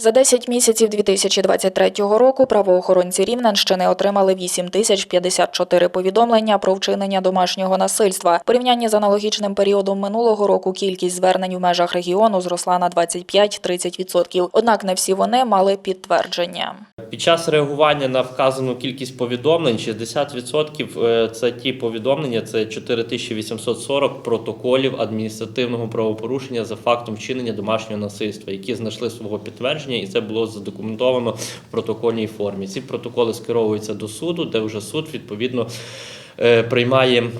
За 10 місяців 2023 року правоохоронці Рівненщини отримали 8 тисяч 54 повідомлення про вчинення домашнього насильства. Порівнянні з аналогічним періодом минулого року кількість звернень в межах регіону зросла на 25-30%. Однак не всі вони мали підтвердження. Під час реагування на вказану кількість повідомлень 60% е, це ті повідомлення, це 4840 протоколів адміністративного правопорушення за фактом вчинення домашнього насильства, які знайшли свого підтвердження, і це було задокументовано в протокольній формі. Ці протоколи скеровуються до суду, де вже суд відповідно е, приймає.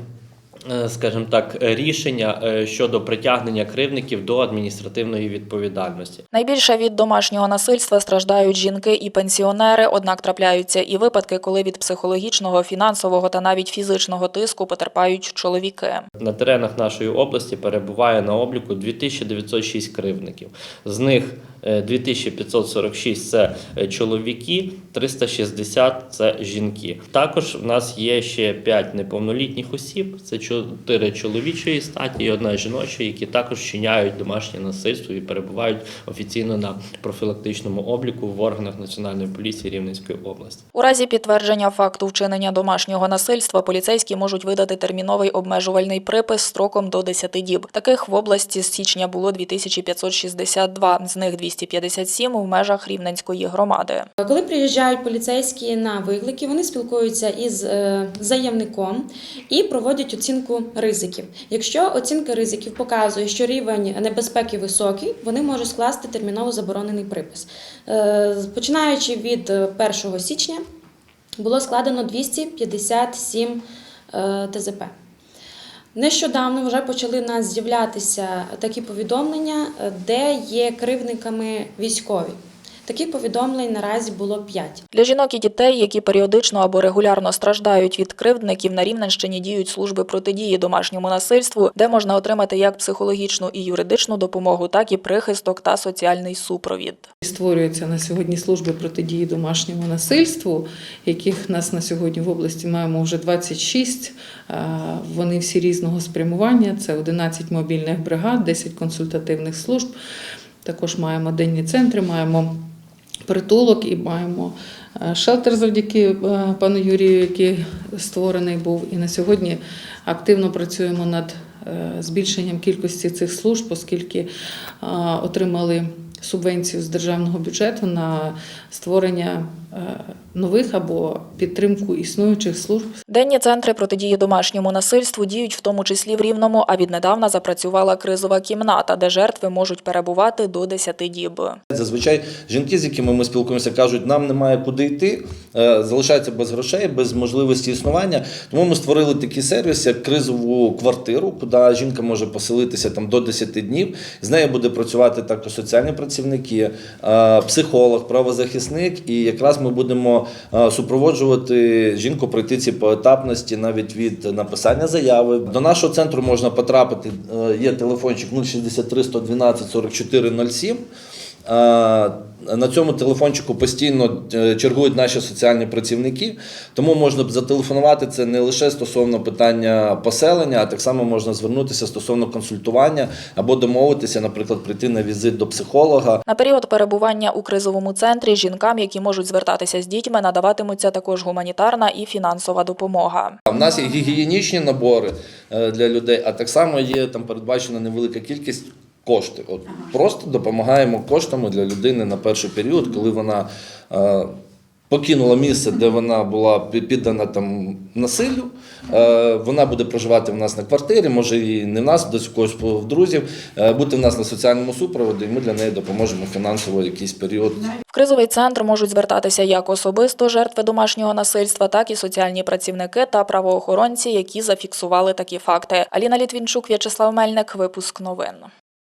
е, Скажімо так, рішення е, щодо притягнення кривдників до адміністративної відповідальності. Найбільше від домашнього насильства страждають жінки і пенсіонери, однак трапляються і випадки, коли від психологічного, фінансового та навіть фізичного тиску потерпають чоловіки. На теренах нашої області перебуває на обліку 2906 кривдників. З них 2546 – це е, чоловіки, 360 – це жінки. Також в нас є ще 5 неповнолітніх осіб, це 4 чоловічої статі і одна жіночої, які також вчиняють домашнє насильство і перебувають офіційно на профілактичному обліку в органах Національної поліції Рівненської області. У разі підтвердження факту вчинення домашнього насильства поліцейські можуть видати терміновий обмежувальний припис строком до 10 діб. Таких в області з січня було 2562, з них 257 у межах Рівненської громади. Коли приїжджають поліцейські на виклики, вони спілкуються із е, заявником і проводять оцінку ризиків. Якщо оцінка ризиків показує, що рівень небезпеки високий, вони можуть скласти терміново заборонений припис. Е, Починаючи від е, 1 січня було складено 257 е, ТЗП. Нещодавно вже почали нас з'являтися такі повідомлення, е, де є кривдниками військові. Таких повідомлень наразі було 5. Для жінок і дітей, які періодично або регулярно страждають від кривдників, на Рівненщині діють служби протидії домашньому насильству, де можна отримати як психологічну і юридичну допомогу, так і прихисток та соціальний супровід. Створюються на сьогодні служби протидії домашньому насильству, яких нас на сьогодні в області маємо вже 26. Е, Вони всі різного спрямування. Це 11 мобільних бригад, 10 консультативних служб. Також маємо денні центри, маємо притулок і маємо е, шелтер завдяки е, пану Юрію, який створений був. І на сьогодні активно працюємо над е, збільшенням кількості цих служб, оскільки отримали субвенцію з державного бюджету на створення е, нових або підтримку існуючих служб Денні центри протидії домашньому насильству діють в тому числі в Рівному, а віднедавна запрацювала кризова кімната, де жертви можуть перебувати до 10 діб. Зазвичай жінки, з якими ми спілкуємося, кажуть, нам немає куди йти, е, залишаються без грошей, без можливості існування. Тому ми створили такий сервіс, як кризову квартиру, куди жінка може поселитися там до 10 днів. З нею буде працювати також соціальні працівники, е, психолог, правозахисник. І якраз ми будемо е, супроводжувати жінку пройти ці поетапності навіть від написання заяви. До нашого центру можна потрапити. е, Є телефончик 063 112 44 07. На цьому телефончику постійно е, чергують наші соціальні працівники, тому можна б зателефонувати це не лише стосовно питання поселення, а так само можна звернутися стосовно консультування або домовитися, наприклад, прийти на візит до психолога. На період перебування у кризовому центрі жінкам, які можуть звертатися з дітьми, надаватимуться також гуманітарна і фінансова допомога. У нас є гігієнічні набори е, для людей, а так само є там передбачена невелика кількість. Кошти, от просто допомагаємо коштами для людини на перший період, коли вона е, покинула місце, де вона була піддана там насиллю. Е, вона буде проживати в нас на квартирі, може і не в нас, десь у когось в друзів, е, бути в нас на соціальному супроводі, і ми для неї допоможемо фінансово якийсь період. В кризовий центр можуть звертатися як особисто жертви домашнього насильства, так і соціальні працівники та правоохоронці, які зафіксували такі факти. Аліна Літвінчук, В'ячеслав Мельник, випуск новин.